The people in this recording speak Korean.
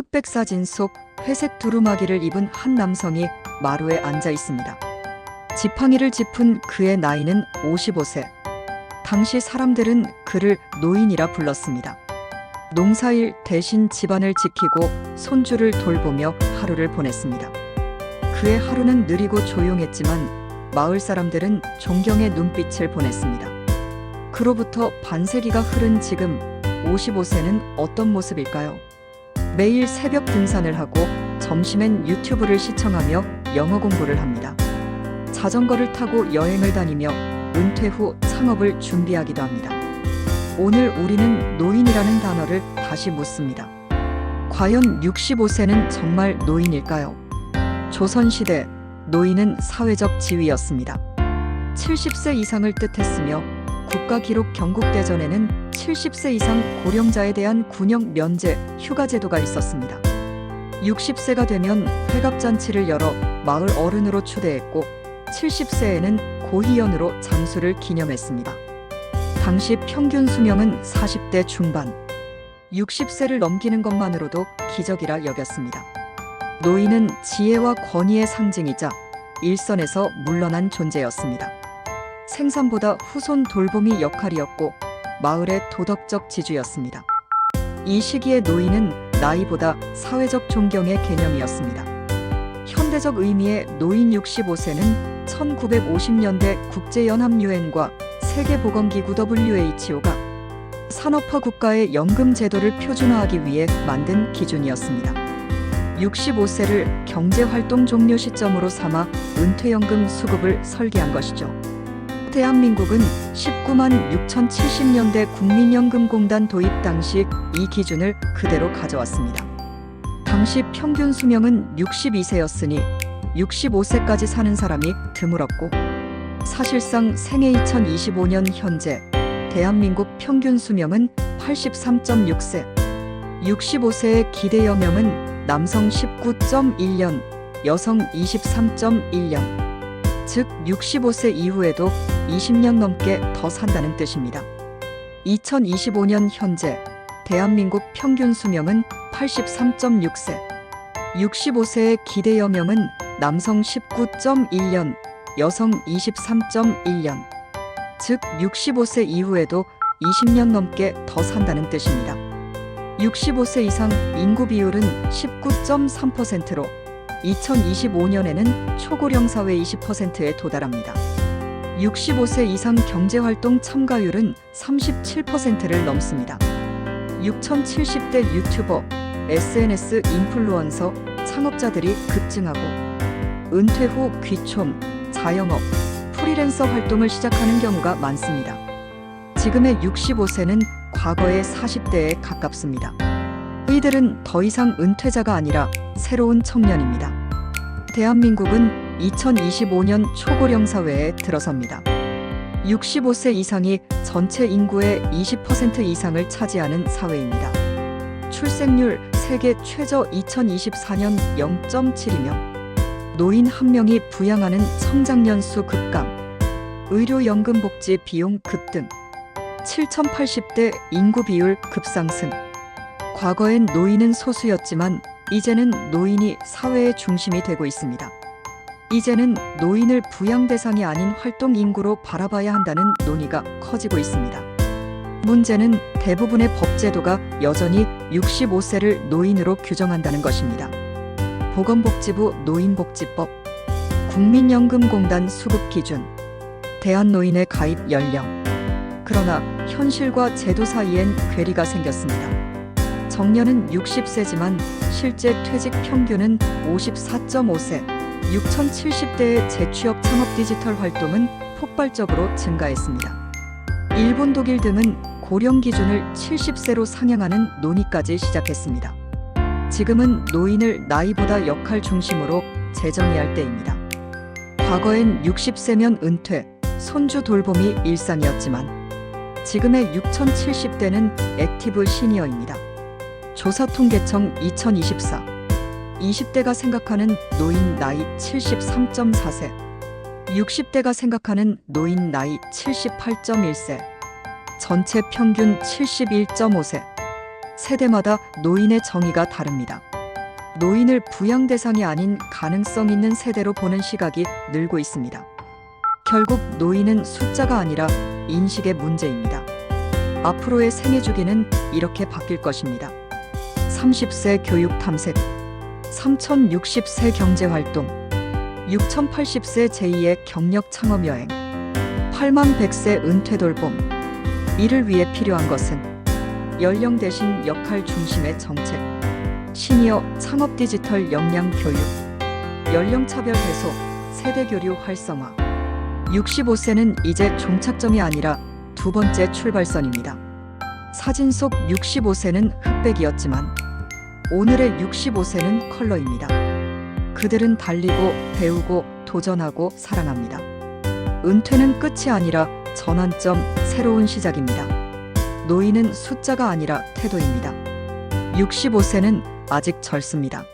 흑백 사진 속 회색 두루마기를 입은 한 남성이 마루에 앉아 있습니다. 지팡이를 짚은 그의 나이는 55세. 당시 사람들은 그를 노인이라 불렀습니다. 농사일 대신 집안을 지키고 손주를 돌보며 하루를 보냈습니다. 그의 하루는 느리고 조용했지만 마을 사람들은 존경의 눈빛을 보냈습니다. 그로부터 반세기가 흐른 지금 55세는 어떤 모습일까요? 매일 새벽 등산을 하고 점심엔 유튜브를 시청하며 영어 공부를 합니다. 자전거를 타고 여행을 다니며 은퇴 후 창업을 준비하기도 합니다. 오늘 우리는 노인이라는 단어를 다시 묻습니다. 과연 65세는 정말 노인일까요? 조선시대 노인은 사회적 지위였습니다. 70세 이상을 뜻했으며 국가기록 경국대전에는 70세 이상 고령자에 대한 군역 면제, 휴가 제도가 있었습니다. 60세가 되면 회갑잔치를 열어 마을 어른으로 초대했고 70세에는 고희연으로 장수를 기념했습니다. 당시 평균 수명은 40대 중반. 60세를 넘기는 것만으로도 기적이라 여겼습니다. 노인은 지혜와 권위의 상징이자 일선에서 물러난 존재였습니다. 생산보다 후손 돌봄이 역할이었고 마을의 도덕적 지주였습니다. 이 시기의 노인은 나이보다 사회적 존경의 개념이었습니다. 현대적 의미의 노인 65세는 1950년대 국제연합 유엔과 세계보건기구 WHO가 산업화 국가의 연금 제도를 표준화하기 위해 만든 기준이었습니다. 65세를 경제활동 종료 시점으로 삼아 은퇴연금 수급을 설계한 것이죠. 대한민국은 19만 6,070년대 국민연금공단 도입 당시 이 기준을 그대로 가져왔습니다. 당시 평균 수명은 62세였으니 65세까지 사는 사람이 드물었고 사실상 생애 2025년 현재 대한민국 평균 수명은 83.6세 65세의 기대 여명은 남성 19.1년, 여성 23.1년 즉 65세 이후에도 20년 넘게 더 산다는 뜻입니다. 2025년 현재 대한민국 평균 수명은 83.6세. 65세의 기대 여명은 남성 19.1년, 여성 23.1년. 즉 65세 이후에도 20년 넘게 더 산다는 뜻입니다. 65세 이상 인구 비율은 19.3%로 2025년에는 초고령 사회 20%에 도달합니다. 65세 이상 경제활동 참가율은 37%를 넘습니다. 6,070대 유튜버, SNS 인플루언서, 창업자들이 급증하고 은퇴 후 귀촌, 자영업, 프리랜서 활동을 시작하는 경우가 많습니다. 지금의 65세는 과거의 40대에 가깝습니다. 이들은 더 이상 은퇴자가 아니라 새로운 청년입니다. 대한민국은 2025년 초고령 사회에 들어섭니다. 65세 이상이 전체 인구의 20% 이상을 차지하는 사회입니다. 출생률 세계 최저 2024년 0.7이며 노인 한 명이 부양하는 성장연수 급감, 의료연금 복지 비용 급등, 7,080대 인구 비율 급상승. 과거엔 노인은 소수였지만 이제는 노인이 사회의 중심이 되고 있습니다. 이제는 노인을 부양 대상이 아닌 활동 인구로 바라봐야 한다는 논의가 커지고 있습니다. 문제는 대부분의 법제도가 여전히 65세를 노인으로 규정한다는 것입니다. 보건복지부 노인복지법, 국민연금공단 수급 기준, 대한노인의 가입 연령. 그러나 현실과 제도 사이엔 괴리가 생겼습니다. 정년은 60세지만 실제 퇴직 평균은 54.5세. 6,070대의 재취업 창업 디지털 활동은 폭발적으로 증가했습니다. 일본, 독일 등은 고령 기준을 70세로 상향하는 논의까지 시작했습니다. 지금은 노인을 나이보다 역할 중심으로 재정의할 때입니다. 과거엔 60세면 은퇴, 손주 돌봄이 일상이었지만 지금의 6,070대는 액티브 시니어입니다. 조사통계청 2024 20대가 생각하는 노인 나이 73.4세 60대가 생각하는 노인 나이 78.1세 전체 평균 71.5세 세대마다 노인의 정의가 다릅니다. 노인을 부양 대상이 아닌 가능성 있는 세대로 보는 시각이 늘고 있습니다. 결국 노인은 숫자가 아니라 인식의 문제입니다. 앞으로의 생애 주기는 이렇게 바뀔 것입니다. 30세 교육 탐색, 3060세 경제 활동, 6080세 제2의 경력 창업 여행, 8만 100세 은퇴 돌봄. 이를 위해 필요한 것은 연령 대신 역할 중심의 정책, 시니어 창업 디지털 역량 교육, 연령 차별 해소, 세대 교류 활성화. 65세는 이제 종착점이 아니라 두 번째 출발선입니다. 사진 속 65세는 흑백이었지만 오늘의 65세는 컬러입니다. 그들은 달리고 배우고 도전하고 사랑합니다. 은퇴는 끝이 아니라 전환점, 새로운 시작입니다. 노인은 숫자가 아니라 태도입니다. 65세는 아직 젊습니다.